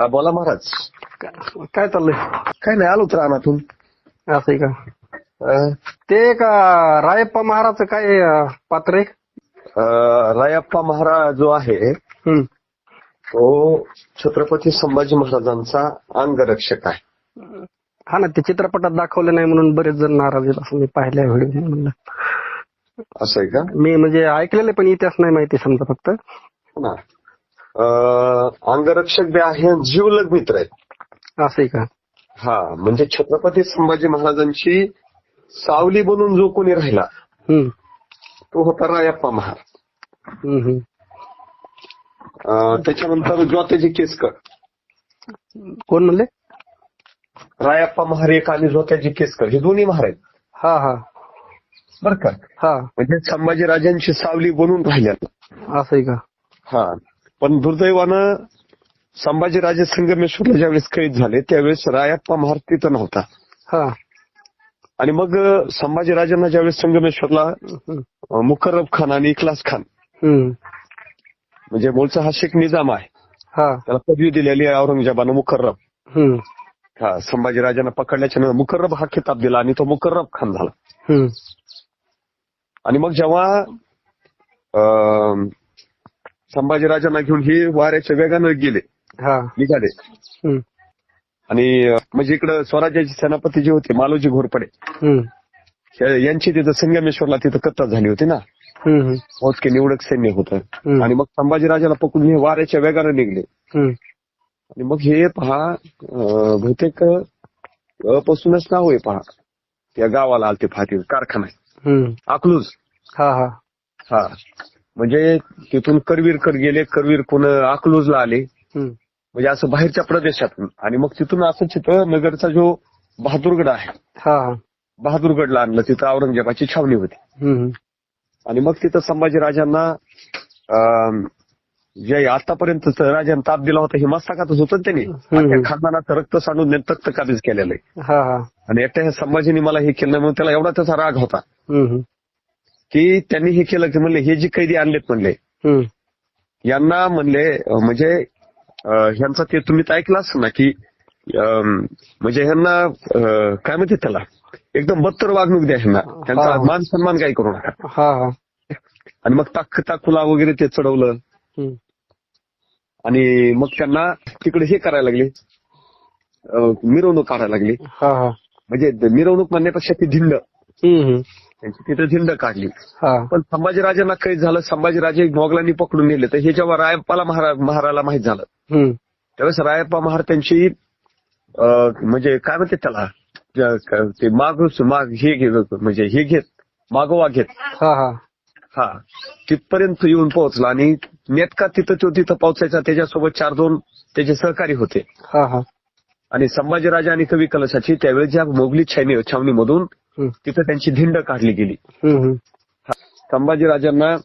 हा बोला महाराज. काय चाललंय? काय नाही आलो तर रानातून. असं आहे का? अं, ते का रायप्पा महाराजचं काय अं, पात्र आहे? अं, रायप्पा महाराज जो आहे हम्म. तो छत्रपती संभाजी महाराजांचा अंगरक्षक आहे. हा ना ते चित्रपटात दाखवलं नाही म्हणून बरेच जण नाराज आहेत असं मी पाहिलंय व्हिडिओ म्हणलं. असं आहे का? मी म्हणजे ऐकलेलं पण इतिहास नाही माहिती समजा फक्त. हो. ना अंगरक्षक बी आहे जीवलग मित्र आहेत. असं का? हा म्हणजे छत्रपती संभाजी महाराजांची सावली बनून जो कोणी राहिला. तो होता रायप्पा. अं, त्याच्यानंतर ज्योताजी केसकर. कोण म्हणले? रायप्पा महार एक आणि ज्योताजी केसकर हे दोन्ही महार आहेत. हा हा. बरं का? हा. म्हणजे संभाजीराजांची सावली बनून राहिल्या. असं का? हा. पण दुर्दैवानं संभाजीराजे संगमेश्वरला ज्यावेळेस कैद झाले त्यावेळेस रायप्पा महार तिथं नव्हता. हा. आणि मग संभाजीराजांना ज्यावेळेस संगमेश्वरला मुकर्रब खान आणि इखलास खान. म्हणजे मूळचा हा शेख निजाम आहे. हा. त्याला पदवी दिलेली आहे औरंगजेबानं मुकर्रब. हा संभाजीराजांना पकडल्याच्या नंतर मुकर्रब हा खिताब दिला आणि तो मुकर्रब खान झाला. आणि मग जेव्हा संभाजीराजांना घेऊन हे वाऱ्याच्या वेगानं गेले हा निघाले हम्म. आणि अं, म्हणजे इकडं स्वराज्याचे सेनापती जे होते मालोजी घोरपडे हम्म. यांची तिथं संगमेश्वरला तिथं कत्तल झाली होती ना हम्म. मोजके निवडक सैन्य होतं हम्म. आणि मग संभाजीराजाला पकडून हे वाऱ्याच्या वेगानं निघले हम्म. आणि मग हे पहा अं, बहुतेक अ पासूनच नाव आहे पहा त्या गावाला आलते ते कारखाना आहे. हम्म. अकलूज हा हा हा म्हणजे तिथून करवीरकर गेले करवीर कोण अकलूजला आले. म्हणजे असं बाहेरच्या प्रदेशातून आणि मग तिथून असं तिथं नगरचा जो बहादूरगड आहे बहादूरगडला आणलं तिथं औरंगजेबाची छावणी होती. आणि मग तिथं संभाजीराजांना अं, जे आतापर्यंत राजांना ताप दिला होता हे मस्तकातच होतं त्यांनी. त्या खानदानाचं रक्त सांडून तख्त काबीज केलेलं आहे. आणि एकट्या संभाजीने मला हे केलं म्हणून त्याला एवढा त्याचा राग होता. की त्यांनी हे केलं की म्हणले हे जे कैदी आणलेत म्हणले. यांना म्हणले म्हणजे ह्यांचा ते तुम्ही ऐकलं असेल ना की म्हणजे ह्यांना काय म्हणते त्याला? एकदम बत्तर वागणूक द्या ह्यांना. त्यांचा. मान सन्मान काही करू नका. हा हा. आणि मग ताक ताकुला वगैरे ते चढवलं. आणि मग त्यांना तिकडे हे करायला लागले. मिरवणूक काढायला लागली. म्हणजे मिरवणूक म्हणण्यापेक्षा ती धिंड. त्यांची. तिथे धिंड काढली. हा. पण संभाजीराजांना काही झालं. संभाजीराजे मोगलांनी पकडून नेले. तर हे जेव्हा रायप्पाला महारा महाराला माहीत झालं. त्यावेळेस रायप्पा महार त्यांची म्हणजे काय म्हणते त्याला? ते माग माग हे घे म्हणजे हे घेत मागोवा घेत. हा हा. हा. तिथपर्यंत येऊन पोहोचला आणि नेटका तिथं तो तिथं पोहोचायचा. त्याच्यासोबत चार दोन त्याचे सहकारी होते. आणि संभाजीराजा आणि कवी कलशाची त्यावेळेस ज्या मोगली छावणी छावणीमधून. तिथं त्यांची धिंड काढली गेली. संभाजीराजांना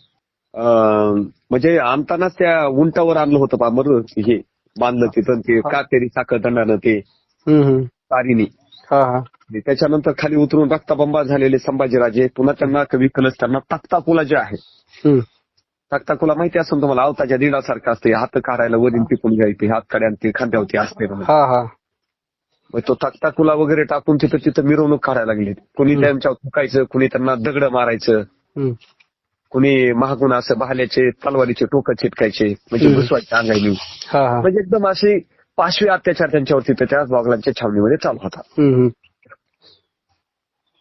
म्हणजे आणतानाच त्या उंटावर आणलं होतं पा बरं हे बांधलं तिथं ते कातेरी साखळदंडानं ते. तारीनी. हा हा. त्याच्यानंतर खाली उतरून रक्ताबंबा झालेले संभाजीराजे पुन्हा त्यांना कवी कलश त्यांना तख्ताकुला जे आहे हम्म. तख्ताकुला माहिती असेल तुम्हाला आवताच्या दिडासारखं असते हात काढायला वरील टिकून घ्यायचे हात काढ्या ते खांद्यावरती असते मग तो तख्ताकुला वगैरे टाकून तिथं तिथं मिरवणूक काढायला लागली कुणी त्यांच्यावर थुकायचं कुणी त्यांना दगड मारायचं. कुणी महागुण असं बहाल्याचे तलवारीचे टोकं चिटकायचे म्हणजे. घुसवायचे अंगाईनी हा म्हणजे एकदम असे पाचवी अत्याचार त्यांच्यावरती त्या बागलांच्या छावणीमध्ये चालू होता.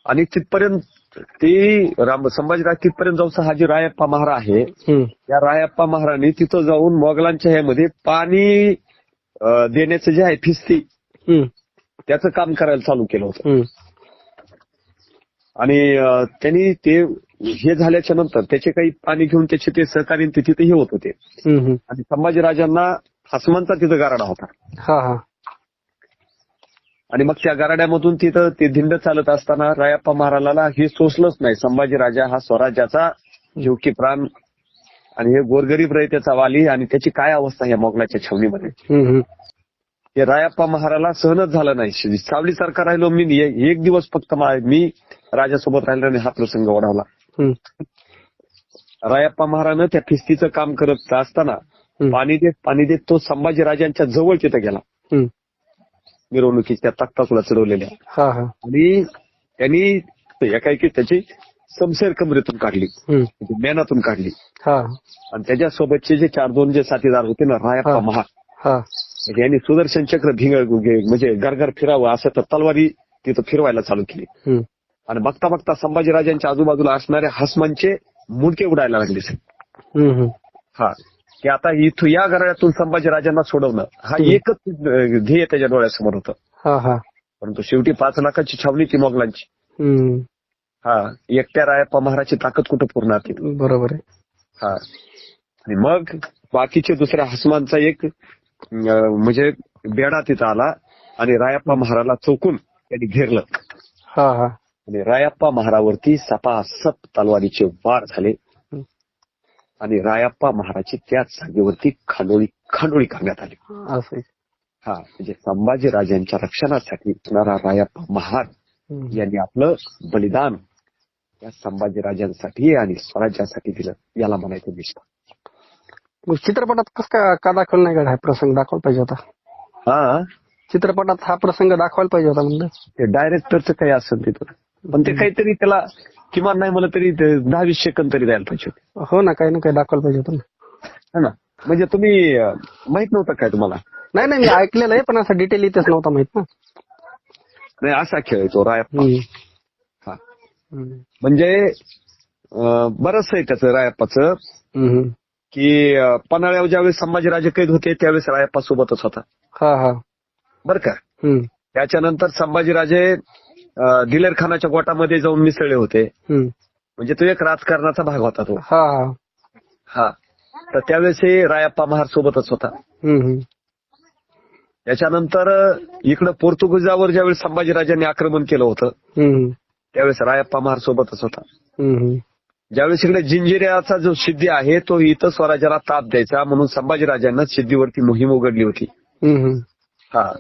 आणि तिथपर्यंत ती राम संभाजीराज तिथपर्यंत जाऊन हा जी रायप्पा महारा आहे हम्म. या रायप्पा महाराणी तिथं जाऊन मोगलांच्या ह्यामध्ये पाणी देण्याचं जे आहे फिस्ती. त्याचं काम करायला चालू केलं होतं. आणि त्यांनी ते हे झाल्याच्यानंतर त्याचे काही पाणी घेऊन त्याचे ते सहकारी ते तिथे हे होत होते. आणि संभाजीराजांना हसमांचा तिथं गाराडा होता हा हा आणि मग त्या गाराड्यामधून तिथं ते धिंड चालत असताना रायप्पा महाराजाला हे सोसलंच नाही संभाजीराजा हा स्वराज्याचा जीव की प्राण आणि हे गोरगरीब रयतेचा वाली आणि त्याची काय अवस्था या मोगलाच्या छावणीमध्ये. हे रायप्पा महाराला सहनच झालं नाही. सावली सारखा राहिलो मी एक दिवस फक्त मा- राजासोबत राहिलो आणि हा प्रसंग ओढवला. हम्म. रायप्पा महारानं त्या फिस्तीचं काम करत असताना. पाणी देत पाणी देत तो संभाजीराजांच्या जवळ तिथे गेला. मिरवणुकीच्या तख्ता तुला चढवलेल्या आणि त्यांनी एकाएकी त्याची समसेर कमरेतून काढली. मेनातून काढली. आणि त्याच्यासोबतचे जे चार दोन जे साथीदार होते ना रायप्पा. महार यांनी सुदर्शन चक्र भिंग म्हणजे गरगर फिरावं असं तर तलवारी तिथं फिरवायला चालू केली. आणि बघता बघता संभाजीराजांच्या आजूबाजूला असणाऱ्या हसमांचे मुंडके उडायला लागले. हम्म. हा की आता इथं या घराण्यातून संभाजीराजांना सोडवणं हा. एकच ध्येय त्याच्या डोळ्यासमोर होतं परंतु शेवटी पाच लाखाची छावणी ती मोगलांची. हा एकट्या रायप्पा महाराची ताकद कुठं पूर्ण बरोबर आहे हा आणि मग बाकीचे दुसऱ्या हसमांचा एक म्हणजे बेडा तिथं आला आणि रायप्पा महाराला चौकून त्यांनी घेरलं आणि रायप्पा महारावरती सपासप तलवारीचे वार झाले. आणि रायप्पा महाराची त्याच जागेवरती खांडोळी खांडोळी करण्यात आली. हा म्हणजे संभाजीराजांच्या रक्षणासाठी असणारा रायप्पा महार. यांनी आपलं बलिदान या संभाजीराजांसाठी आणि स्वराज्यासाठी दिलं याला म्हणायचं निष्ठा मग चित्रपटात कसं का का दाखवलं नाही का हा प्रसंग दाखवायला पाहिजे होता? हा? चित्रपटात हा प्रसंग दाखवायला पाहिजे होता म्हणलं. ते डायरेक्टरचं काही असेल तिथं. पण ते काहीतरी त्याला किमान नाही मला तरी दहा वीस सेकंद तरी द्यायला पाहिजे होते. हो ना काही ना काही दाखवायला पाहिजे होतं ना. है ना. म्हणजे तुम्ही अं, माहीत नव्हतं काय तुम्हाला? नाही नाही मी ऐकलेलं आहे पण असं डिटेल इथेच नव्हता माहीत ना. नाही असा खेळ आहे तो रायप्पा हम्म. हा. हम्म. म्हणजे बरंच आहे त्याचं रायप्पाचं हम्म. की पन्हाळ्यावर ज्यावेळेस संभाजीराजे कैद होते त्यावेळेस रायप्पा सोबतच होता हा हा बरं का. त्याच्यानंतर संभाजीराजे दिलेर खानाच्या गोटामध्ये जाऊन मिसळले होते. म्हणजे तो एक राजकारणाचा भाग होता तो हा हा हा तर त्यावेळेस हे रायप्पा महार सोबतच होता. त्याच्यानंतर इकडं पोर्तुगीजावर ज्यावेळेस संभाजीराजांनी आक्रमण केलं होतं. त्यावेळेस रायप्पा महार सोबतच होता. ज्यावेळेस इकडे जिंजिऱ्याचा जो सिद्धी आहे तो इथं स्वराज्याला ताप द्यायचा म्हणून संभाजीराजांना सिद्धीवरती मोहीम उघडली होती. हा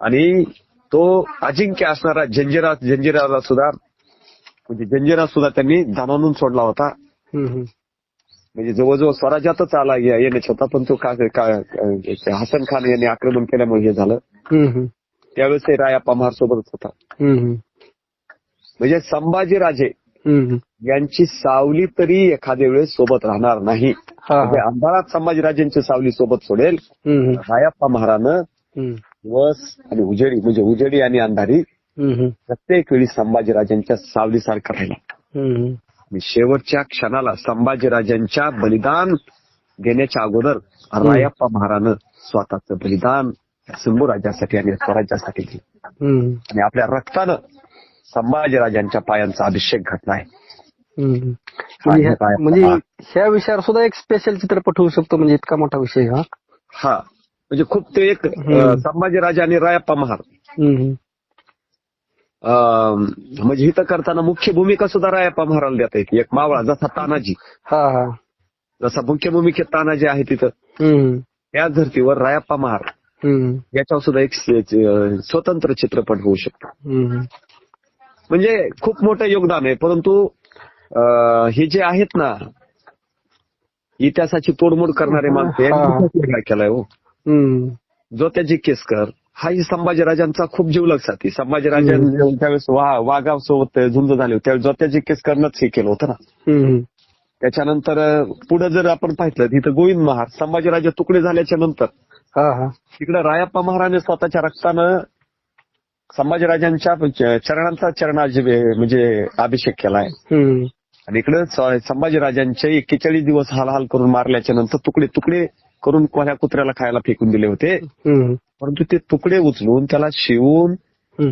आणि तो अजिंक्य असणारा जंजिरा जंजिराला सुद्धा म्हणजे जंजिरा सुद्धा त्यांनी दानानून सोडला होता. म्हणजे जवळजवळ स्वराज्यातच आला येण्याचा होता पण तो का का- हसन खान यांनी आक्रमण केल्यामुळे हे झालं. त्यावेळेस हे रायाप्पा महार सोबतच होता. म्हणजे संभाजीराजे. यांची सावली तरी एखाद्या वेळेस सोबत राहणार नाही म्हणजे अंधारात संभाजीराजेंची सावली सोबत सोडेल हम्म. रायाप्पा महारानं. दिवस आणि उजेडी म्हणजे उजेडी आणि अंधारी. प्रत्येक वेळी संभाजीराजांच्या सावलीसारखा राहिला. आणि शेवटच्या क्षणाला संभाजीराजांच्या बलिदान देण्याच्या अगोदर रायप्पा महारानं स्वतःचं बलिदान सिंधू राज्यासाठी आणि स्वराज्यासाठी दिलं. आणि आपल्या रक्तानं संभाजीराजांच्या पायांचा अभिषेक घडला आहे. म्हणजे ह्या-. म्हणजे ह्या विषयावर सुद्धा एक स्पेशल चित्रपट होऊ शकतो म्हणजे इतका मोठा विषय हा. हा. म्हणजे खूप ते एक हम्म. अं, संभाजीराजा आणि रायप्पा महार. म्हणजे इथं करताना मुख्य भूमिका सुद्धा रायप्पा महाराला देता येते. एक मावळा जसा तानाजी. हा हा. जसा मुख्य भूमिकेत तानाजी आहे तिथं. हम्म. त्याच धर्तीवर रायप्पा महार. याच्यावर सुद्धा एक स्वतंत्र चित्रपट होऊ शकतो. म्हणजे खूप मोठं योगदान आहे. परंतु हे जे आहेत ना इतिहासाची तोडमोड करणारे माणसं केलाय हो. जो त्याची केसकर हाही संभाजीराजांचा खूप जीवलग साथी संभाजीराजांनी त्यावेळेस वा वाघासोबत झुंज झाले होते त्यावेळेस जोत्याची केसकरनंच हे केलं होतं ना. त्याच्यानंतर पुढे जर आपण पाहिलं तिथं गोविंद महार संभाजीराजे तुकडे झाल्याच्यानंतर तिकडे रायप्पा महाराने स्वतःच्या रक्तानं संभाजीराजांच्या च- चरणांचा चरणाजी म्हणजे अभिषेक केलाय. आणि इकडे संभाजीराजांचे एक्केचाळीस दिवस हाल हाल करून मारल्याच्या नंतर तुकडे तुकडे करून कोण्या कुत्र्याला खायला फेकून दिले होते. परंतु ते तुकडे उचलून त्याला शिवून.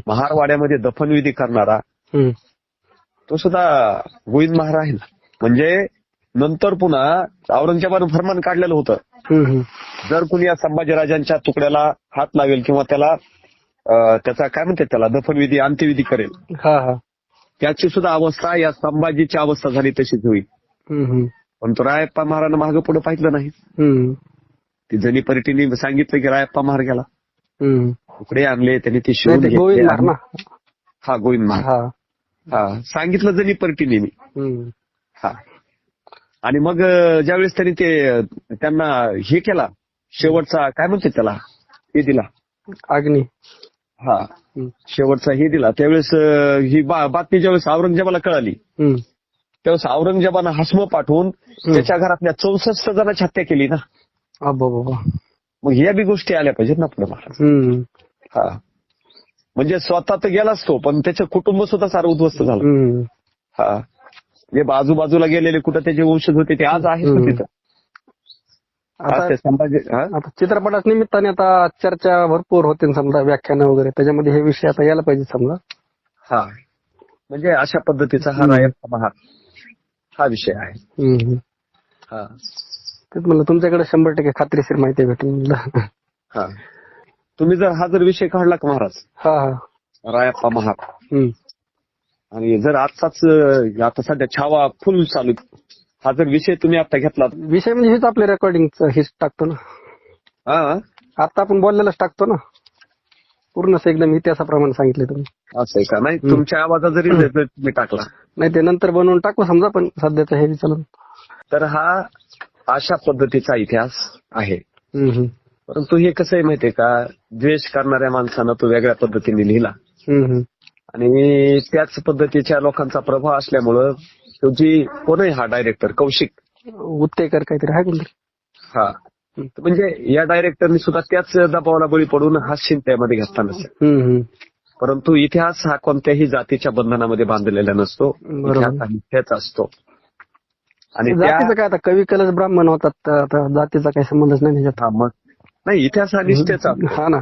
महारवाड्यामध्ये दफनविधी करणारा. तो सुद्धा गोविंद महार आहे ना म्हणजे नंतर पुन्हा औरंगजेबानं फरमान काढलेलं होतं. जर कुणी या संभाजीराजांच्या तुकड्याला हात लावेल किंवा त्याला त्याचा काय म्हणते त्याला दफनविधी अंत्यविधी करेल त्याची सुद्धा अवस्था या संभाजीची अवस्था झाली तशीच होईल. पण तो रायप्पा महारानं मागे पुढे पाहिलं नाही. ती जणी परिटीने सांगितलं की रायप्पा महार गेला. तुकडे आणले त्यांनी ते शिवून घेतले. हा गोविंद महार हा. सांगितलं जणी परिटीने. मी. हा. आणि मग ज्यावेळेस त्यांनी ते त्यांना हे केला शेवटचा काय म्हणते त्याला? हे दिला. अग्नी. हा. शेवटचा हे दिला त्यावेळेस ही बातमी ज्यावेळेस औरंगजेबाला कळाली. त्यावेळेस औरंगजेबानं हसमं पाठवून त्याच्या घरातल्या चौसष्ट जणांची हत्या केली ना मग ह्या बी गोष्टी आल्या पाहिजेत ना आपल्या महाराज. हा म्हणजे स्वतः तर गेलाच तो पण त्याचं कुटुंब सुद्धा सारं उद्ध्वस्त झालं. हा जे बाजूबाजूला गेलेले कुठं त्याचे वंशज होते ते आज आहेत. तिथं आता संभाजी? आता चित्रपटाच्या निमित्ताने आता चर्चा भरपूर होते समजा व्याख्यान वगैरे. त्याच्यामध्ये हे विषय आता यायला पाहिजे समजा. हा. म्हणजे अशा पद्धतीचा हा महार हा विषय आहे. हा. तेच म्हणलं तुमच्याकडे शंभर टक्के खात्रीशीर माहिती भेटून म्हणलं. हा. तुम्ही जर हा जर विषय काढला का महाराज? हा हा. रायप्पा महार हम्म. आणि जर आजचाच अं, आता सध्या छावा फुल चालू हा जर विषय तुम्ही आता घेतला विषय म्हणजे हेच आपले रेकॉर्डिंगचं हेच टाकतो ना. हा? आता आपण बोललेलंच टाकतो ना. पूर्ण असं एकदम इतिहासाप्रमाणे सांगितले तुम्ही. असं आहे का? नाही. तुमच्या आवाजात जरी तुम्ही टाकला. नाही ते नंतर बनवून टाकू समजा पण सध्याचं हे चालून तर हा अशा पद्धतीचा इतिहास आहे. हम्म, हम्म. परंतु हे कसं आहे माहितीये का? द्वेष करणाऱ्या माणसानं तो वेगळ्या पद्धतीने लिहिला. हम्म, हम्म. आणि त्याच पद्धतीच्या लोकांचा प्रभाव असल्यामुळं तो जी कोण आहे हा डायरेक्टर कौशिक. उत्तेकर काहीतरी आहे कोणतरी हा. म्हणजे या डायरेक्टरनी सुद्धा त्याच दबावाला बळी पडून हा सीन त्यामध्ये घेतला. परंतु इतिहास हा कोणत्याही जातीच्या बंधनामध्ये बांधलेला नसतो. इतिहास असतो. आणि जातीचं काय आता? कवी कलश ब्राह्मण होतात. आता जातीचा काही संबंधच नाही मग नाही इतिहास हा निष्ठेचा. हा ना.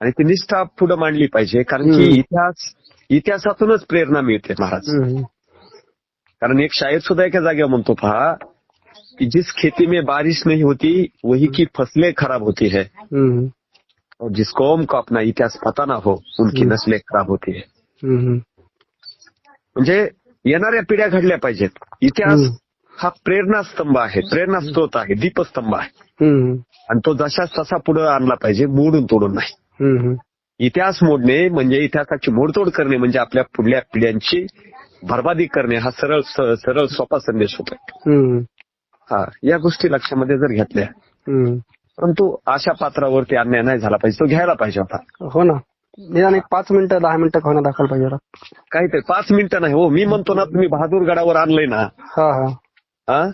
आणि ती निष्ठा पुढे मांडली पाहिजे. कारण की. इतिहास इतिहासातूनच प्रेरणा मिळते महाराज. कारण एक शायर सुद्धा एका जागेवर म्हणतो पहा की जिस खेती में बारिश नहीं होती वही की फसलें खराब होती है। हम्म, और जिस कौम को अपना इतिहास पता ना हो उनकी. नस्लें खराब होती है। म्हणजे येणाऱ्या पिढ्या घडल्या पाहिजेत. इतिहास. हा प्रेरणास्तंभ आहे प्रेरणा स्त्रोत आहे दीपस्तंभ आहे. आणि तो जशाच तसा पुढे आणला पाहिजे मोडून तोडून नाही. इतिहास मोडणे म्हणजे इतिहासाची मोडतोड करणे म्हणजे आपल्या पुढल्या पिढ्यांची बर्बादी करणे हा सरळ सरळ सोपा संदेश होतो हा या गोष्टी लक्षामध्ये जर घेतल्या. परंतु अशा पात्रावरती अन्याय नाही झाला पाहिजे तो घ्यायला पाहिजे होता. हो ना. निदान एक पाच मिनिटं दहा मिनिटं खाना दाखवायला पाहिजे होता. काहीतरी पाच मिनिटं नाही हो मी म्हणतो ना तुम्ही बहादूर गडावर आणलंय ना. हा हा. हा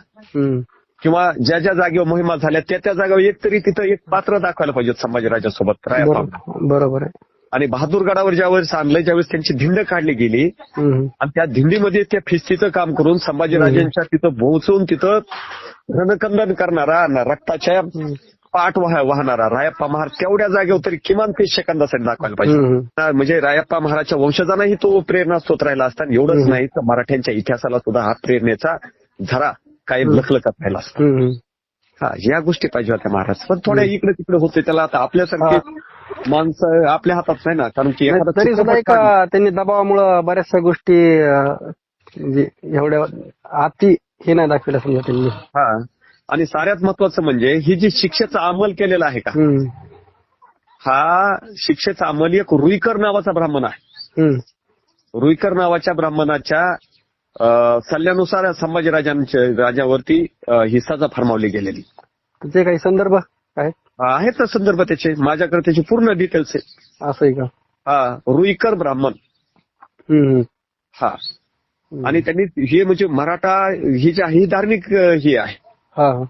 किंवा ज्या ज्या जागेवर मोहिमा झाल्या त्या त्या जागेवर एक तरी तिथं एक पात्र दाखवायला पाहिजे संभाजीराजासोबत रायप्पा बरोबर बरोबर आहे. आणि बहादूर गडावर ज्यावेळेस आणलंय ज्यावेळेस त्यांची धिंड काढली गेली आणि त्या धिंडीमध्ये त्या फिस्तीचं काम करून संभाजीराजांच्या तिथं पोहोचून तिथं रणकंदन करणारा रक्ताच्या पाठ वाह- वाहणारा रायप्पा महार तेवढ्या जागेवर तरी किमान तीस सेकंदासाठी दाखवायला पाहिजे म्हणजे रायप्पा महाराजच्या वंशजांनाही तो प्रेरणा स्त्रोत राहिला असता आणि एवढंच. नाही तर मराठ्यांच्या इतिहासाला सुद्धा हा प्रेरणेचा झरा कायम. लखलखत राहिला असता. हा या गोष्टी पाहिजे होत्या महाराज पण थोड्या. इकडे तिकडे होते त्याला आता आपल्यासारखे माणसं आपल्या हातात नाही ना कारण की एखादा तरी सुद्धा चित्रपट एक त्यांनी दबावामुळं बऱ्याचशा गोष्टी अं, म्हणजे एवढ्या अति हे नाही दाखवलं समजा त्यांनी. हा. आणि साऱ्यात महत्वाचं म्हणजे ही जी शिक्षेचा अंमल केलेला आहे का? हम्म, हा शिक्षेचा अंमल एक रुईकर नावाचा ब्राह्मण आहे. हम्म, रुईकर नावाच्या ब्राह्मणाच्या अं, सल्ल्यानुसार संभाजीराजांच्या राजावरती अं, ही सजा फरमावली गेलेली. त्याचे काही संदर्भ काय आहेत ना संदर्भ त्याचे. माझ्याकडे त्याची पूर्ण डिटेल्स आहे असं आहे का? हा रुईकर ब्राह्मण. हम्म, हा. आणि त्यांनी हे म्हणजे मराठा ही जी आहे ही धार्मिक अं, ही आहे. हा. हा.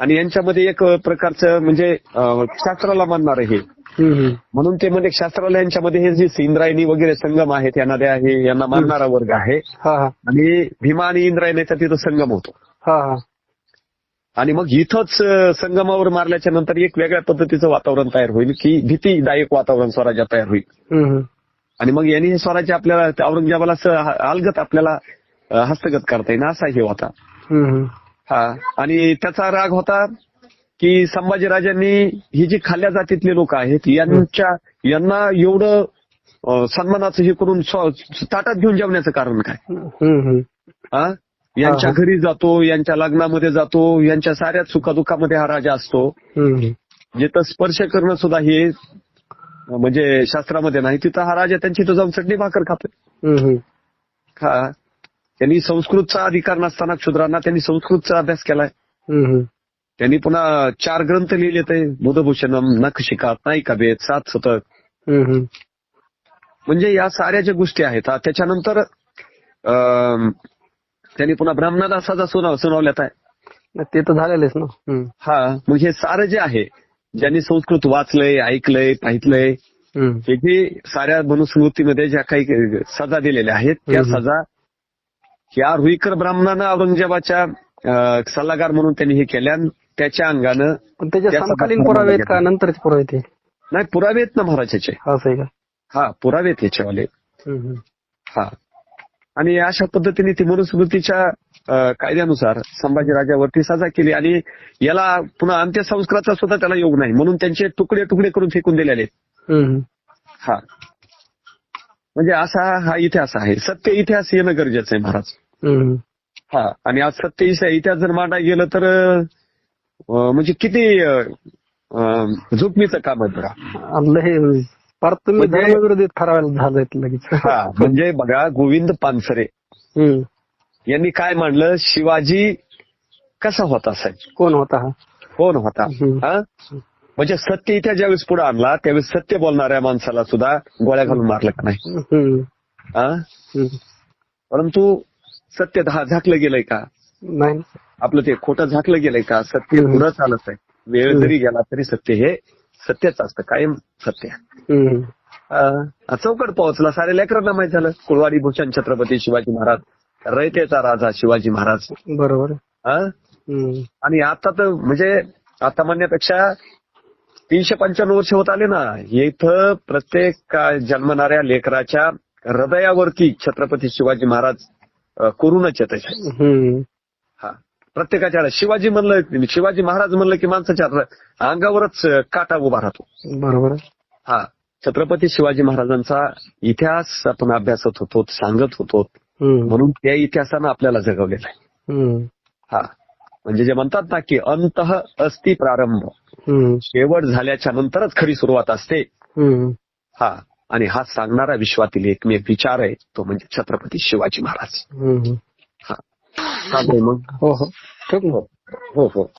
आणि यांच्यामध्ये एक प्रकारचं म्हणजे अं, शास्त्राला मानणार हे. हम्म, हम्म. म्हणून ते म्हणजे शास्त्राला यांच्यामध्ये हे जे इंद्रायणी वगैरे संगम आहेत या नद्या आहे यांना मानणारा वर्ग आहे. हा हा. आणि भीमा आणि इंद्रायणीचा तिथं संगम होतो. हा हा. आणि मग इथंच संगमावर मारल्याच्या नंतर एक वेगळ्या पद्धतीचं वातावरण तयार होईल की भीतीदायक वातावरण स्वराज्यात तयार होईल. आणि मग यांनी हे स्वराज्य आपल्याला औरंगजेबाला अलगत आपल्याला हस्तगत करता येईल असा हे होता. हा आणि त्याचा राग होता की संभाजीराजांनी ही जी खाल्ल्या जातीतले लोक आहेत यांच्या यांना एवढं सन्मानाचं हे करून ताटात घेऊन जेवण्याचं कारण काय. हा यांच्या. घरी जातो यांच्या लग्नामध्ये जातो यांच्या साऱ्या सुखदुःखामध्ये हा राजा असतो जिथं स्पर्श करणं सुद्धा हे म्हणजे शास्त्रामध्ये नाही तिथं हा राजा त्यांची इथं जाऊन चटणी भाकर खातो हम्म, हम्म. हा त्यांनी संस्कृतचा अधिकार नसताना क्षुद्रांना त्यांनी संस्कृतचा अभ्यास केलाय. त्यांनी पुन्हा चार ग्रंथ लिहिले ते बुधभूषणम नखशिका नायिका भेद सात हम्म. म्हणजे या साऱ्या ज्या गोष्टी आहेत हा, त्याच्यानंतर अं, त्यांनी पुन्हा ब्राह्मणादासाचा सुनाव सुनावल्यात आहे. ते तर झालेलेच ना. हा मग हे सारं जे आहे ज्यांनी संस्कृत वाचलंय ऐकलंय पाहितलंय. हे जे साऱ्या मनुस्मृतीमध्ये ज्या काही सजा दिलेल्या आहेत त्या. सजा या रुईकर ब्राह्मणानं औरंगजेबाच्या सल्लागार म्हणून त्यांनी हे केल्या त्याच्या अंगानं पण त्याचे त्या समकालीन पुरावे आहेत का? नंतरचे पुरावे ते. नाही पुरावे आहेत ना महाराजाचे. हा पुरावे आहेत याच्यावाले. हा. आणि अशा पद्धतीने ती मनुस्मृतीच्या कायद्यानुसार संभाजीराजावरती सजा केली आणि याला पुन्हा अंत्यसंस्काराचा सुद्धा त्याला योग नाही. म्हणून त्यांचे तुकडे तुकडे करून फेकून दिलेले आहेत. हा. म्हणजे असा हा इतिहास आहे. सत्य इतिहास येणं गरजेचं आहे महाराज. हा. आणि आज सत्य इतिहास जर मांडा गेलं तर म्हणजे किती जोखमीचं काम आहे बघा फार तुम्ही म्हणजे- धर्मविरोधीत ठरावायला झालं लगेच. हा म्हणजे बघा गोविंद पानसरे. यांनी काय मांडलं शिवाजी कसा होता साहेब? कोण होता हा? कोण होता. हा? म्हणजे सत्य इथे ज्यावेळेस पुढे आणला त्यावेळेस सत्य बोलणाऱ्या माणसाला सुद्धा गोळ्या घालून मारलं का नाही. हा. परंतु सत्य धा- झाकलं गेलंय का? नाही. आपलं ते खोटं झाकलं गेलंय का? सत्य. पुढं चालत आहे. वेळ जरी गेला तरी सत्य हे सत्यच असतं कायम सत्य. चौकट पोहोचला सारे लेकरांना माहीत झालं. कुळवाडी भूषण छत्रपती शिवाजी महाराज रयतेचा राजा शिवाजी महाराज. बरोबर. हा. आणि आता तर म्हणजे आता म्हणण्यापेक्षा तीनशे पंच्याण्णव वर्ष होत आले ना इथं प्रत्येक जन्मणाऱ्या लेकराच्या हृदयावरती छत्रपती शिवाजी महाराज कोरूनच येत हम्म. हा. प्रत्येकाच्या शिवाजी म्हणलं शिवाजी महाराज म्हणलं की माणसाच्या अंगावरच काटा उभा राहतो बरोबर हा छत्रपती शिवाजी महाराजांचा इतिहास आपण अभ्यासत होतो सांगत होतो. म्हणून त्या इतिहासानं आपल्याला जगवलेला आहे. हा म्हणजे जे म्हणतात ना की अंत अस्ति प्रारंभ. शेवट झाल्याच्या नंतरच खरी सुरुवात असते. हा आणि हा सांगणारा विश्वातील एकमेव विचार आहे तो म्हणजे छत्रपती शिवाजी महाराज हम्म. हा चालतंय मग हो हो ठीक ना हो हो